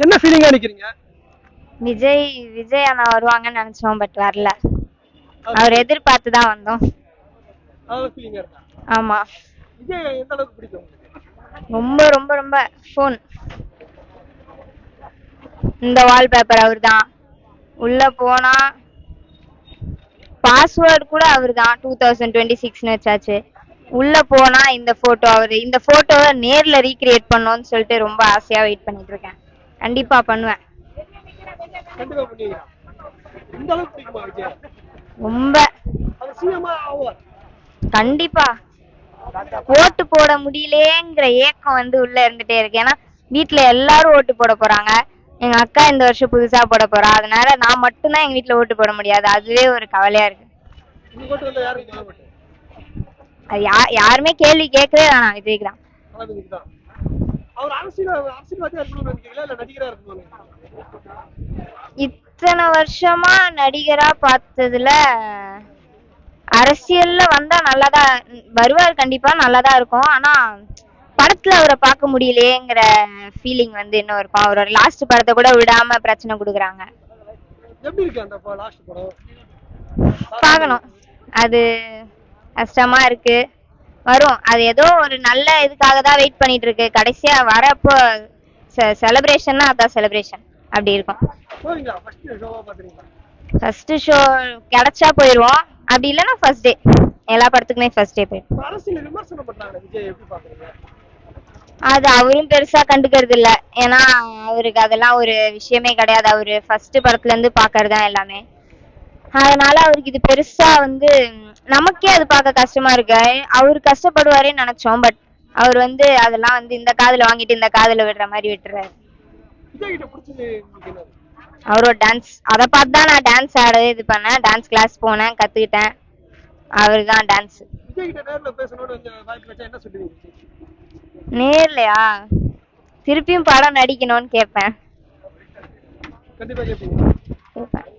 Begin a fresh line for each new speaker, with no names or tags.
என்ன ஃபீலிங்கா நிக்கிறீங்க?
விஜய் விஜய் அண்ணா வருவாங்கன்னு நினைச்சோம் பட் வரல. அவர் எதிர்பார்த்து தான் வந்தோம்.
அதாவது ஃபீலிங்கா இருக்கா?
ஆமா.
விஜய் எந்த அளவுக்கு பிடிக்கும் உங்களுக்கு?
ரொம்ப ரொம்ப ரொம்ப ஃபோன் இந்த வால்பேப்பர் அவர் தான் உள்ள போனா பாஸ்வேர்டு கூட அவர் தான் டூ தௌசண்ட் டுவெண்ட்டி சிக்ஸ்னு வச்சாச்சு. உள்ள போனா இந்த போட்டோ அவர் இந்த போட்டோவை நேர்ல ரீக்ரியேட் பண்ணணும்னு சொல்லிட்டு ரொம்ப ஆசையா வெயிட் பண்ணிட்டு இருக்கேன். கண்டிப்பா பண்ணுவேன். ரொம்ப. கண்டிப்பா. ஓட்டு போட முடியலேங்கிற ஏக்கம் வந்து உள்ள இருந்துட்டே இருக்கு. ஏன்னா வீட்ல எல்லாரும் ஓட்டு போட போறாங்க. எங்க அக்கா இந்த வருஷம் புதுசா போட போறா. அதனால நான் மட்டும்தான் எங்க வீட்ல ஓட்டு போட முடியாது. அதுவே ஒரு கவலையா இருக்கு. அது யாருமே கேள்வி கேட்கவே வேணாம் விஜய்க்கு தான்.
அவர் அரசியல் அரசியல்வாதியா இருக்கணும்னு நினைக்கிறீங்களா? இல்ல நடிகரா நினைக்கிறீங்களா?
இத்தனை வருஷமா நடிகரா பார்த்ததுல அரசியல்ல வந்தா நல்லாதான் வருவார் கண்டிப்பா நல்லாதான் இருக்கும். ஆனா படத்துல அவரை பார்க்க முடியலையேங்கிற ஃபீலிங் வந்து இன்னும் இருக்கும். அவரோட லாஸ்ட் படத்தை கூட விடாம பிரச்சனை கொடுக்குறாங்க. பார்க்கணும். அது கஷ்டமா இருக்கு. வரும். அது ஏதோ ஒரு நல்ல இதுக்காக தான் வெயிட் பண்ணிட்டு இருக்கு கடைசியா வரப்போ செலிப்ரேஷன்னா அதான் செலிப்ரேஷன் அப்படி இருக்கும்.
ஃபர்ஸ்ட்
ஷோ கிடைச்சா போயிடுவோம் அப்படி இல்லைன்னா ஃபர்ஸ்ட் டே எல்லா படத்துக்குமே ஃபர்ஸ்ட் டே போயிடும் அது அவரும் பெருசா கண்டுக்கிறது இல்ல ஏன்னா அவருக்கு அதெல்லாம் ஒரு விஷயமே கிடையாது. அவரு ஃபர்ஸ்ட் படத்துல இருந்து பாக்குறது எல்லாமே. அதனால அவருக்கு இது பெருசா வந்து நமக்கே அது பார்க்க கஷ்டமா இருக்கு. அவர் கஷ்டப்படுவாரேன்னு நினைச்சோம் பட் அவர் வந்து அதெல்லாம் வந்து இந்த காதுல வாங்கிட்டு இந்த காதுல விடுற மாதிரி விட்டுறாரு. அவரோட டான்ஸ் அதை பார்த்து தான் நான் டான்ஸ் ஆட இது பண்ணேன் டான்ஸ் கிளாஸ் போனேன் கத்துக்கிட்டேன். அவர் தான் டான்ஸ் நேர்லையா? திருப்பியும் படம் நடிக்கணும்னு
கண்டிப்பா
கேட்பேன்.